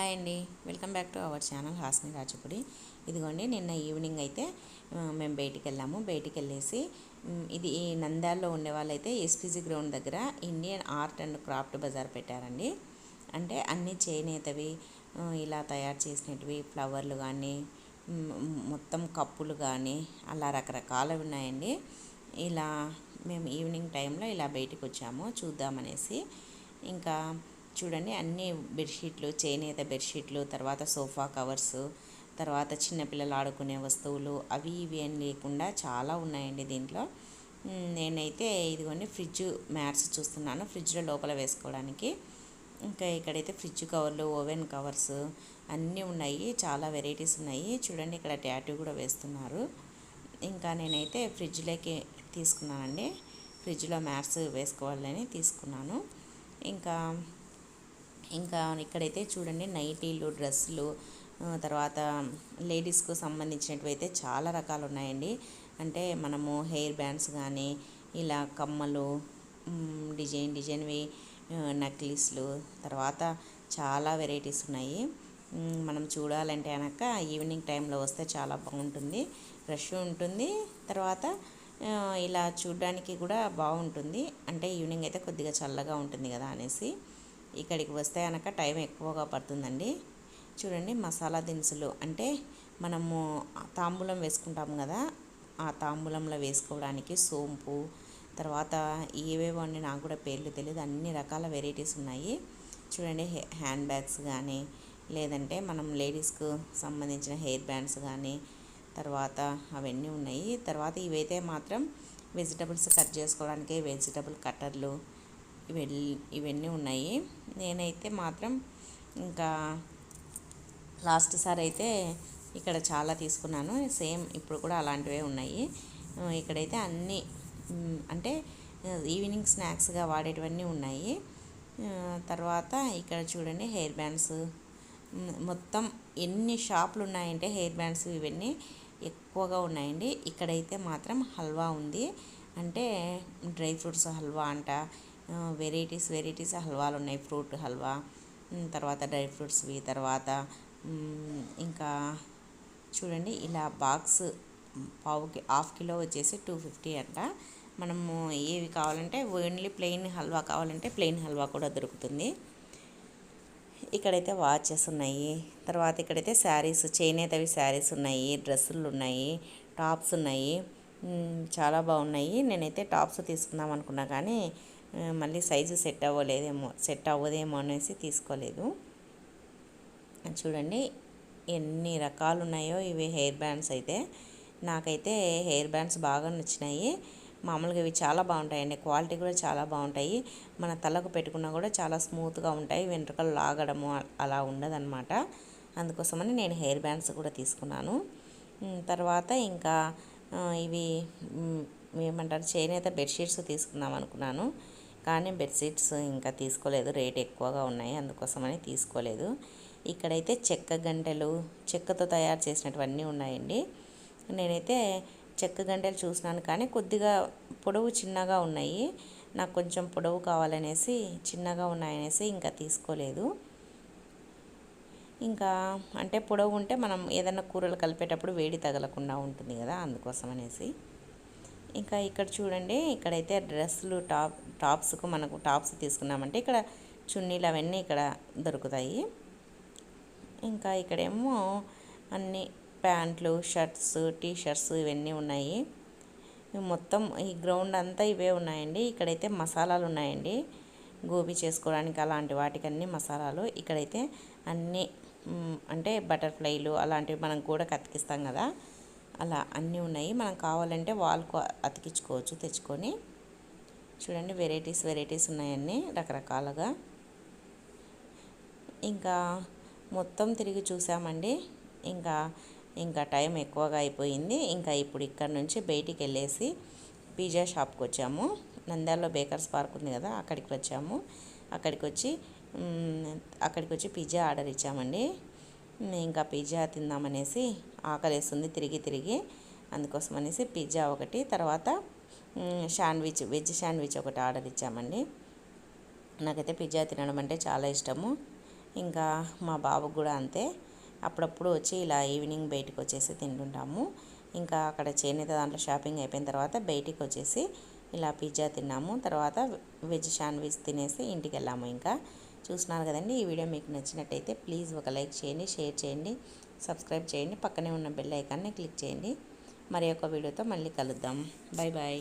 Hi అండి. Welcome back to our channel Hasni Rajapudi. ఇదిగోండి నిన్న ఈవినింగ్ అయితే మేము బయటికి వెళ్ళాము బయటికి వెళ్ళేసి ఇది ఈ నంద్యాలలో ఉండే వాళ్ళైతే ఎస్పీజీ గ్రౌండ్ దగ్గర Indian art and craft bazaar పెట్టారండి. అంటే అన్ని చేనేతవి ఇలా తయారు చేసినవి ఫ్లవర్లు కానీ మొత్తం కప్పులు కానీ అలా రకరకాలు ఉన్నాయండి. ఇలా మేము ఈవినింగ్ టైంలో ఇలా బయటికి వచ్చాము చూద్దామనేసి. ఇంకా చూడండి అన్ని బెడ్షీట్లు చేనేత బెడ్షీట్లు తర్వాత సోఫా కవర్స్ తర్వాత చిన్నపిల్లలు ఆడుకునే వస్తువులు అవి ఇవి అని లేకుండా చాలా ఉన్నాయండి దీంట్లో. నేనైతే ఇదిగోండి ఫ్రిడ్జ్ మ్యాట్స్ చూస్తున్నాను ఫ్రిడ్జ్లో లోపల వేసుకోవడానికి. ఇంకా ఇక్కడైతే ఫ్రిడ్జ్ కవర్లు ఓవెన్ కవర్స్ అన్నీ ఉన్నాయి చాలా వెరైటీస్ ఉన్నాయి. చూడండి ఇక్కడ ట్యాటూ కూడా వేస్తున్నారు. ఇంకా నేనైతే ఫ్రిడ్జ్లోకి తీసుకున్నానండి. ఫ్రిడ్జ్లో మ్యాట్స్ వేసుకోవాలని తీసుకున్నాను. ఇంకా ఇంకా ఇక్కడైతే చూడండి నైటీలు డ్రెస్సులు తర్వాత లేడీస్కు సంబంధించినవి అయితే చాలా రకాలు ఉన్నాయండి అంటే మనము హెయిర్ బ్యాండ్స్ కానీ ఇలా కమ్మలు డిజైన్ డిజైన్వి నెక్లెస్లు తర్వాత చాలా వెరైటీస్ ఉన్నాయి. మనం చూడాలంటే కనుక ఈవినింగ్ టైంలో వస్తే చాలా బాగుంటుంది. రష్ ఉంటుంది. తర్వాత ఇలా చూడడానికి కూడా బాగుంటుంది. అంటే ఈవినింగ్ అయితే కొద్దిగా చల్లగా ఉంటుంది కదా అనేసి. ఇక్కడికి వస్తే కనుక టైం ఎక్కువగా పడుతుందండి. చూడండి మసాలా దినుసులు. అంటే మనము తాంబూలం వేసుకుంటాం కదా ఆ తాంబూలంలో వేసుకోవడానికి సోంపు తర్వాత ఏవేవో అండి నాకు కూడా పేర్లు తెలియదు అన్ని రకాల వెరైటీస్ ఉన్నాయి. చూడండి హ్యాండ్ బ్యాగ్స్ కానీ లేదంటే మనం లేడీస్కు సంబంధించిన హెయిర్ బ్యాండ్స్ కానీ తర్వాత అవన్నీ ఉన్నాయి. తర్వాత ఇవైతే మాత్రం వెజిటబుల్స్ కట్ చేసుకోవడానికి వెజిటబుల్ కట్టర్లు ఇవెల్ ఇవన్నీ ఉన్నాయి. నేనైతే మాత్రం ఇంకా లాస్ట్ సారి అయితే ఇక్కడ చాలా తీసుకున్నాను. సేమ్ ఇప్పుడు కూడా అలాంటివే ఉన్నాయి. ఇక్కడైతే అన్నీ అంటే ఈవినింగ్ స్నాక్స్గా వాడేటివన్నీ ఉన్నాయి. తర్వాత ఇక్కడ చూడండి హెయిర్ బ్యాండ్స్. మొత్తం ఎన్ని షాపులు ఉన్నాయంటే హెయిర్ బ్యాండ్స్ ఇవన్నీ ఎక్కువగా ఉన్నాయండి. ఇక్కడైతే మాత్రం హల్వా ఉంది. అంటే డ్రై ఫ్రూట్స్ హల్వా అంట వెరైటీస్ వెరైటీస్ హల్వాలు ఉన్నాయి. ఫ్రూట్ హల్వా తర్వాత డ్రై ఫ్రూట్స్వి తర్వాత ఇంకా చూడండి ఇలా బాక్స్ పావుకి హాఫ్ కిలో వచ్చేసి టూ ఫిఫ్టీ అంట. మనము ఏవి కావాలంటే ఓన్లీ ప్లెయిన్ హల్వా కావాలంటే ప్లెయిన్ హల్వా కూడా దొరుకుతుంది. ఇక్కడైతే వాచెస్ ఉన్నాయి. తర్వాత ఇక్కడైతే శారీస్ చేనేతవి శారీస్ ఉన్నాయి డ్రెస్సులు ఉన్నాయి టాప్స్ ఉన్నాయి. చాలా బాగున్నాయి. నేనైతే టాప్స్ తీసుకుందాం అనుకున్నా కానీ మళ్ళీ సైజు సెట్ అవ్వలేదేమో సెట్ అవ్వదేమో అనేసి తీసుకోలేదు. చూడండి ఎన్ని రకాలు ఉన్నాయో ఇవి హెయిర్ బ్యాండ్స్ అయితే. నాకైతే హెయిర్ బ్యాండ్స్ బాగా నచ్చినాయి. మామూలుగా ఇవి చాలా బాగుంటాయండి క్వాలిటీ కూడా చాలా బాగుంటాయి. మన తలకు పెట్టుకున్నా కూడా చాలా స్మూత్గా ఉంటాయి వెంట్రుకలు లాగడము అలా ఉండదన్నమాట. అందుకోసమని నేను హెయిర్ బ్యాండ్స్ కూడా తీసుకున్నాను. తర్వాత ఇంకా ఇవి ఏమంటారు చేనేత బెడ్షీట్స్ తీసుకుందాం అనుకున్నాను. కానీ బెడ్షీట్స్ ఇంకా తీసుకోలేదు. రేట్ ఎక్కువగా ఉన్నాయి. అందుకోసమని తీసుకోలేదు. ఇక్కడైతే చెక్క గంటెలు చెక్కతో తయారు చేసినటువన్నీ ఉన్నాయండి. నేనైతే చెక్క గంటలు చూసినాను కానీ కొద్దిగా పొడవు చిన్నగా ఉన్నాయి. నాకు కొంచెం పొడవు కావాలనేసి చిన్నగా ఉన్నాయనేసి ఇంకా తీసుకోలేదు. ఇంకా అంటే పొడవు ఉంటే మనం ఏదైనా కూరలు కలిపేటప్పుడు వేడి తగలకుండా ఉంటుంది కదా అందుకోసం అనేసి ఇంకా ఇక్కడ చూడండి ఇక్కడైతే డ్రెస్సులు టాప్ టాప్స్కు మనకు టాప్స్ తీసుకున్నామంటే ఇక్కడ చున్నీలు అవన్నీ ఇక్కడ దొరుకుతాయి. ఇంకా ఇక్కడేమో అన్ని ప్యాంట్లు షర్ట్స్ టీ షర్ట్స్ ఇవన్నీ ఉన్నాయి. మొత్తం ఈ గ్రౌండ్ అంతా ఇవే ఉన్నాయండి. ఇక్కడైతే మసాలాలు ఉన్నాయండి. గోబీ చేసుకోవడానికి అలాంటి వాటికి అన్ని మసాలాలు. ఇక్కడైతే అన్నీ అంటే బటర్ఫ్లైలు అలాంటివి మనం కూడా కతికిస్తాం కదా. అలా అన్నీ ఉన్నాయి. మనం కావాలంటే వాల్కు అతికించుకోవచ్చు తెచ్చుకొని. చూడండి వెరైటీస్ వెరైటీస్ ఉన్నాయన్నీ రకరకాలుగా. ఇంకా మొత్తం తిరిగి చూసామండి. ఇంకా ఇంకా టైం ఎక్కువగా అయిపోయింది. ఇంకా ఇప్పుడు ఇక్కడ నుంచి బయటికి వెళ్ళేసి పిజ్జా షాప్కి వచ్చాము. నంద్యాలలో బేకర్స్ పార్క్ ఉంది కదా అక్కడికి వచ్చాము. అక్కడికి వచ్చి అక్కడికి వచ్చి పిజ్జా ఆర్డర్ ఇచ్చామండి. ఇంకా పిజ్జా తిందామనేసి ఆకలేస్తుంది తిరిగి తిరిగి. అందుకోసం అనేసి పిజ్జా ఒకటి తర్వాత శాండ్విచ్ వెజ్ శాండ్విచ్ ఒకటి ఆర్డర్ ఇచ్చామండి. నాకైతే పిజ్జా తినడం అంటే చాలా ఇష్టము. ఇంకా మా బాబుకు కూడా అంతే. అప్పుడప్పుడు వచ్చి ఇలా ఈవినింగ్ బయటకు వచ్చేసి తింటుంటాము. ఇంకా అక్కడ చేనేత దాంట్లో షాపింగ్ అయిపోయిన తర్వాత బయటికి వచ్చేసి ఇలా పిజ్జా తిన్నాము. తర్వాత వెజ్ శాండ్విచ్ తినేసి ఇంటికి వెళ్ళాము ఇంకా. చూస్తున్నారు కదండి ఈ వీడియో మీకు నచ్చినట్టయితే ప్లీజ్ ఒక లైక్ చేయండి షేర్ చేయండి సబ్స్క్రైబ్ చేయండి. పక్కనే ఉన్న బెల్ ఐకాన్ని క్లిక్ చేయండి. మరి ఒక వీడియోతో మళ్ళీ కలుద్దాం. Bye bye